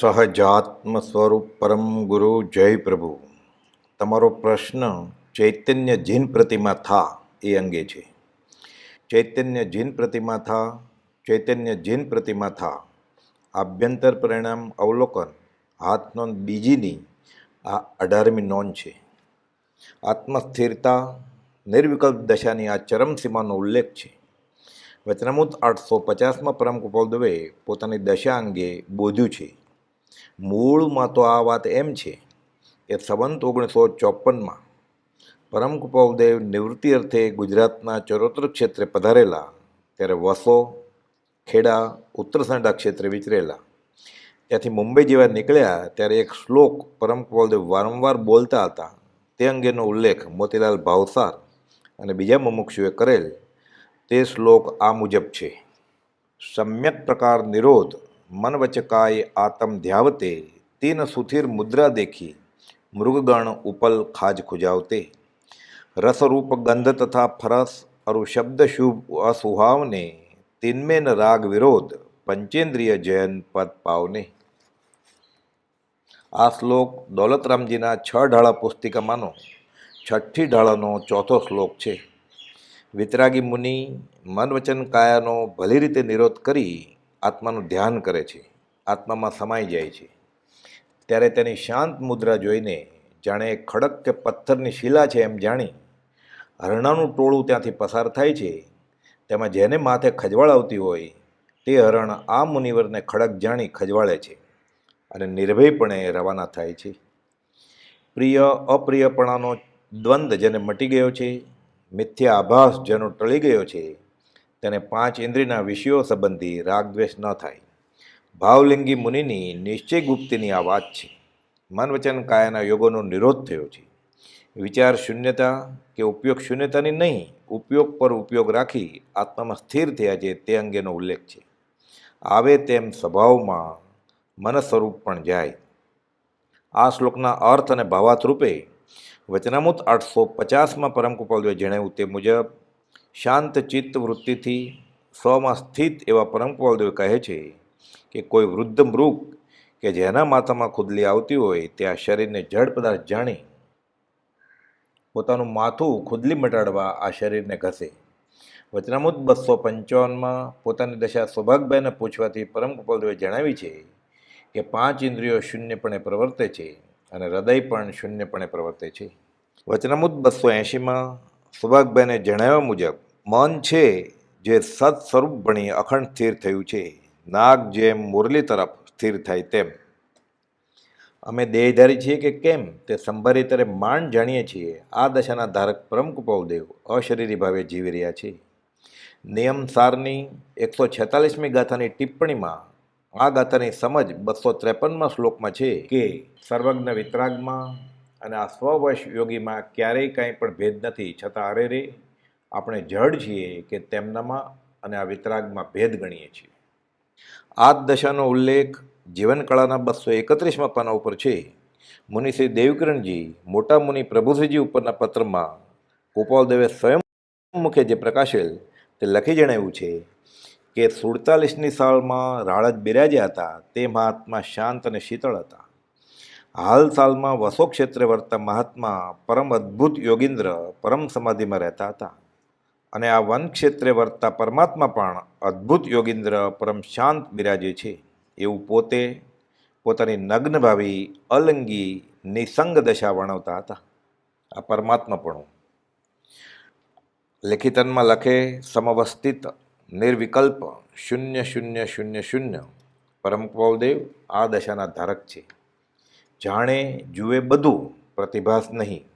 સહજાત્મ સ્વરૂપ પરમ ગુરુ જય પ્રભુ. તમારો પ્રશ્ન ચૈતન્ય જીન પ્રતિમા થા એ અંગે છે. ચૈતન્ય જીન પ્રતિમા થા, ચૈતન્ય જીન પ્રતિમા થા. આભ્યંતર પરિણામ અવલોકન, હાથ નોંધ બીજીની આ અઢારમી નોંધ છે. આત્મસ્થિરતા નિર્વિકલ્પ દશાની આ ચરમસીમાનો ઉલ્લેખ છે. વચનામૂત આઠસો પચાસમાં પરમ કુપોલદેવે પોતાની દશા અંગે બોધ્યું છે. મૂળમાં તો આ વાત એમ છે કે સંવંત ઓગણીસો ચોપનમાં પરમ કુપોલદેવ નિવૃત્તિ અર્થે ગુજરાતના ચરોતર ક્ષેત્રે પધારેલા, ત્યારે વસો, ખેડા, ઉત્તરસાંડા ક્ષેત્રે વિચરેલા. ત્યાંથી મુંબઈ જેવા નીકળ્યા ત્યારે એક શ્લોક પરમ કુપોલદેવ વારંવાર બોલતા હતા. તે અંગેનો ઉલ્લેખ મોતીલાલ ભાવસાર અને બીજા મુમુક્ષુએ કરેલ. તે શ્લોક આ મુજબ છે. સમ્યક પ્રકાર નિરોધ મન વચકાય આતમ ધ્યાવતે, તીન સુથિર મુદ્રા દેખી, મૃગગણ ઉપલ ખાજ ખુજાવતે. રસરૂપ ગંધ તથા ફરસ અરુ શબ્દ શુભ અસુહાવને, તિન્મેન રાગ વિરોધ, પંચેન્દ્રિય જયન પદ પાવને. આ શ્લોક દોલતરામજીના છ ઢાળા પુસ્તિકામાંનો, છઠ્ઠી ઢાળાનો ચોથો શ્લોક છે. વિતરાગી મુનિ મન વચન કાયાનો ભલી રીતે નિરોધ કરી આત્માનું ધ્યાન કરે છે, આત્મામાં સમાઈ જાય છે. ત્યારે તેની શાંત મુદ્રા જોઈને જાણે ખડક કે પથ્થરની શિલા છે એમ જાણી હરણાનું ટોળું ત્યાંથી પસાર થાય છે. તેમાં જેને માથે ખજવાળ આવતી હોય તે હરણ આ મુનિવરને ખડક જાણી ખજવાળે છે અને નિર્ભયપણે રવાના થાય છે. પ્રિય, અપ્રિયપણાનો દ્વંદ જેને મટી ગયો છે, મિથ્યા આભાસ જેનો ટળી ગયો છે તેને પાંચ ઇન્દ્રિયના વિષયો સંબંધી રાગદ્વેષ ન થાય. ભાવલિંગી મુનિની નિશ્ચય ગુપ્તિની આ વાત છે. મન વચન કાયાના યોગોનો નિરોધ થયો છે. વિચાર શૂન્યતા કે ઉપયોગ શૂન્યતાની નહીં, ઉપયોગ પર ઉપયોગ રાખી આત્મામાં સ્થિર થયા છે તે અંગેનો ઉલ્લેખ છે. આવે તેમ સ્વભાવમાં મન સ્વરૂપ પણ જાય. આ શ્લોકના અર્થ અને ભાવાર્થ રૂપે વચનામૂત આઠસો પચાસમાં પરમ કૃપાલુએ જણાવ્યું તે મુજબ શાંત ચિત્ત વૃત્તિથી સ્વમાં સ્થિત એવા પરમ કૃપાલદેવ કહે છે કે કોઈ વૃદ્ધ મૃગ કે જેના માથામાં ખુદલી આવતી હોય તે આ શરીરને જડ પદાર્થ જાણી પોતાનું માથું ખુદલી મટાડવા આ શરીરને ઘસે. વચનામુદ બસો પંચાવનમાં પોતાની દશા સૌભાગભાઈને પૂછવાથી પરમ કૃપાલદેવે જણાવી છે કે પાંચ ઇન્દ્રિયો શૂન્યપણે પ્રવર્તે છે અને હૃદય પણ શૂન્યપણે પ્રવર્તે છે. વચનામુદ બસો એંશીમાં સુભાગભાઈને જણાવ્યા મુજબ મન છે જે સત સ્વરૂપ ભણી અખંડ સ્થિર થયું છે. નાગ જેમ મુરલી તરફ સ્થિર થાય તેમ. અમે દેહધારી છીએ કે કેમ? તે સંભારી તરે માંડ જાણીએ છીએ. આ દશાના ધારક પરમ કૃપાલદેવ અશરીરી ભાવે જીવી રહ્યા છે. નિયમ સારની એકસો છેતાલીસમી ગાથાની ટિપ્પણીમાં આ ગાથાની સમજ બસો ત્રેપનમાં શ્લોકમાં છે કે સર્વજ્ઞ વિતરાગમાં અને આ સ્વવશ યોગીમાં ક્યારેય કાંઈ પણ ભેદ નથી. છતાં અરે રે આપણે જડ છીએ કે તેમનામાં અને આ વિતરાગમાં ભેદ ગણીએ છીએ. આ દશાનો ઉલ્લેખ જીવનકળાના બસો એકત્રીસમાં પાના ઉપર છે. મુનિશ્રી દેવકરણજી, મોટા મુનિ પ્રભુશ્રીજી ઉપરના પત્રમાં ગોપાલદેવે સ્વયં મુખે જે પ્રકાશેલ તે લખી જણાવ્યું છે કે સુડતાલીસની સાલમાં રાળજ બિરાજ્યા હતા, તે મહાત્મા શાંત અને શીતળ હતા. હાલ સાલમાં વસો ક્ષેત્રે વર્તા મહાત્મા પરમ અદ્ભુત યોગીન્દ્ર પરમ સમાધિમાં રહેતા હતા. અને આ વન ક્ષેત્રે વર્તા પરમાત્મા પણ અદ્ભુત યોગીન્દ્ર પરમ શાંત બિરાજે છે. એવું પોતે પોતાની નગ્ન ભાવી અલંગી નિસંગ દશા વર્ણવતા હતા. આ પરમાત્માપણું લેખિતનમાં લખે, સમવસ્થિત, નિર્વિકલ્પ, શૂન્ય શૂન્ય શૂન્ય શૂન્ય, પરમ કૌલદેવ આ દશાના ધારક છે. જાણે, જુએ બધું, પ્રતિભાસ નહીં.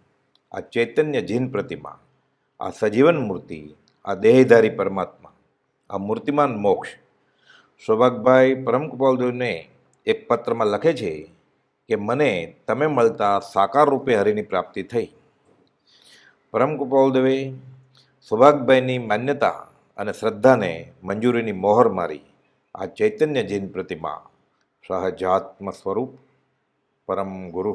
આ ચૈતન્ય જીન પ્રતિમા. આ સજીવન મૂર્તિ, આ દેહધારી પરમાત્મા, આ મૂર્તિમાન મોક્ષ. સૌભાગભાઈ પરમ કૃપાલદેવને એક પત્રમાં લખે છે કે, મને તમે મળતા સાકાર રૂપે હરિની પ્રાપ્તિ થઈ. પરમ કૃપાલદેવે સૌભાગભાઈની માન્યતા અને શ્રદ્ધાને મંજૂરીની મોહર મારી આ ચૈતન્ય જૈન પ્રતિમા સહજાત્મ સ્વરૂપ પરમ ગુરુ.